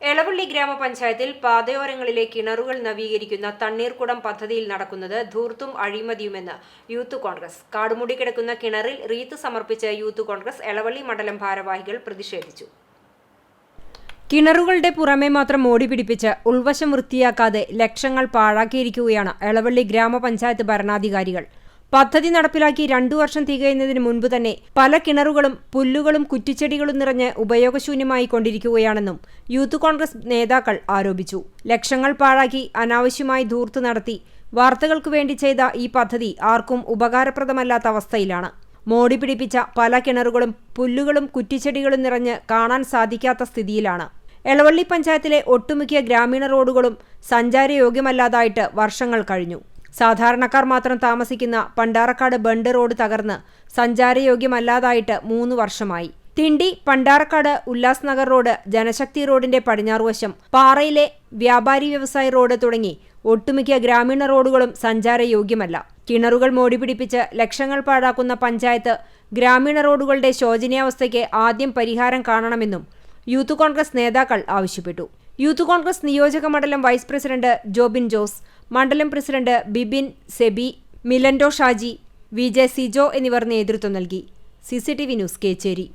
എളവള്ളി ഗ്രാമപഞ്ചായത്തിൽ പാതയോരങ്ങളിലെ കിണറുകൾ നവീകരിക്കുന്ന തണ്ണീർക്കുടം പദ്ധതിയിൽ നടക്കുന്നത് ധൂർത്തും അഴിമതിയുമെന്ന് യൂത്ത് കോൺഗ്രസ്. കാടുമുടി കിടക്കുന്ന കിണറിൽ റീത്ത് സമർപ്പിച്ച യൂത്ത് കോൺഗ്രസ് എളവള്ളി മണ്ഡലം ഭാരവാഹികൾ പ്രതിഷേധിച്ചു. കിണറുകളുടെ പുറമെ മാത്രം മോടി പിടിപ്പിച്ച് ഉൾവശം വൃത്തിയാക്കാതെ ലക്ഷങ്ങൾ പാഴാക്കിയിരിക്കുകയാണ് എളവള്ളി ഗ്രാമപഞ്ചായത്ത് ഭരണാധികാരികൾ. പദ്ധതി നടപ്പിലാക്കി രണ്ടു വർഷം തികയുന്നതിന് മുൻപ് തന്നെ പല കിണറുകളും പുല്ലുകളും കുറ്റിച്ചെടികളും നിറഞ്ഞ് ഉപയോഗശൂന്യമായി കൊണ്ടിരിക്കുകയാണെന്നും യൂത്ത് കോൺഗ്രസ് നേതാക്കൾ ആരോപിച്ചു. ലക്ഷങ്ങൾ പാഴാക്കി അനാവശ്യമായി ധൂർത്ത് നടത്തി വാർത്തകൾക്കു വേണ്ടി ചെയ്ത ഈ പദ്ധതി ആർക്കും ഉപകാരപ്രദമല്ലാത്ത അവസ്ഥയിലാണ്. മോടി പിടിപ്പിച്ച പല കിണറുകളും പുല്ലുകളും കുറ്റിച്ചെടികളും നിറഞ്ഞ് കാണാൻ സാധിക്കാത്ത സ്ഥിതിയിലാണ്. എളവള്ളി പഞ്ചായത്തിലെ ഒട്ടുമിക്ക ഗ്രാമീണ റോഡുകളും സഞ്ചാരയോഗ്യമല്ലാതായിട്ട് വർഷങ്ങൾ കഴിഞ്ഞു. സാധാരണക്കാർ മാത്രം താമസിക്കുന്ന പണ്ടാറക്കാട് ബണ്ട് റോഡ് തകർന്ന് സഞ്ചാരയോഗ്യമല്ലാതായിട്ട് മൂന്ന് വർഷമായി. തിണ്ടി പണ്ടാറക്കാട് ഉല്ലാസ് നഗർ റോഡ് ജനശക്തി റോഡിന്റെ പടിഞ്ഞാറുവശം പാറയിലെ വ്യാപാരി വ്യവസായ റോഡ് തുടങ്ങി ഒട്ടുമിക്ക ഗ്രാമീണ റോഡുകളും സഞ്ചാരയോഗ്യമല്ല. കിണറുകൾ മോടിപിടിപ്പിച്ച് ലക്ഷങ്ങൾ പാഴാക്കുന്ന പഞ്ചായത്ത് ഗ്രാമീണ റോഡുകളുടെ ശോചനീയാവസ്ഥയ്ക്ക് ആദ്യം പരിഹാരം കാണണമെന്നും യൂത്ത് കോൺഗ്രസ് നേതാക്കൾ ആവശ്യപ്പെട്ടു. യൂത്ത് കോൺഗ്രസ് നിയോജക മണ്ഡലം വൈസ് പ്രസിഡന്റ് ജോബിൻ ജോസ് മണ്ഡലം president Bibin Sebi Milando Shaji V J Sijo എന്നിവർ നേതൃത്വം നൽകി. CCTV news Kechery.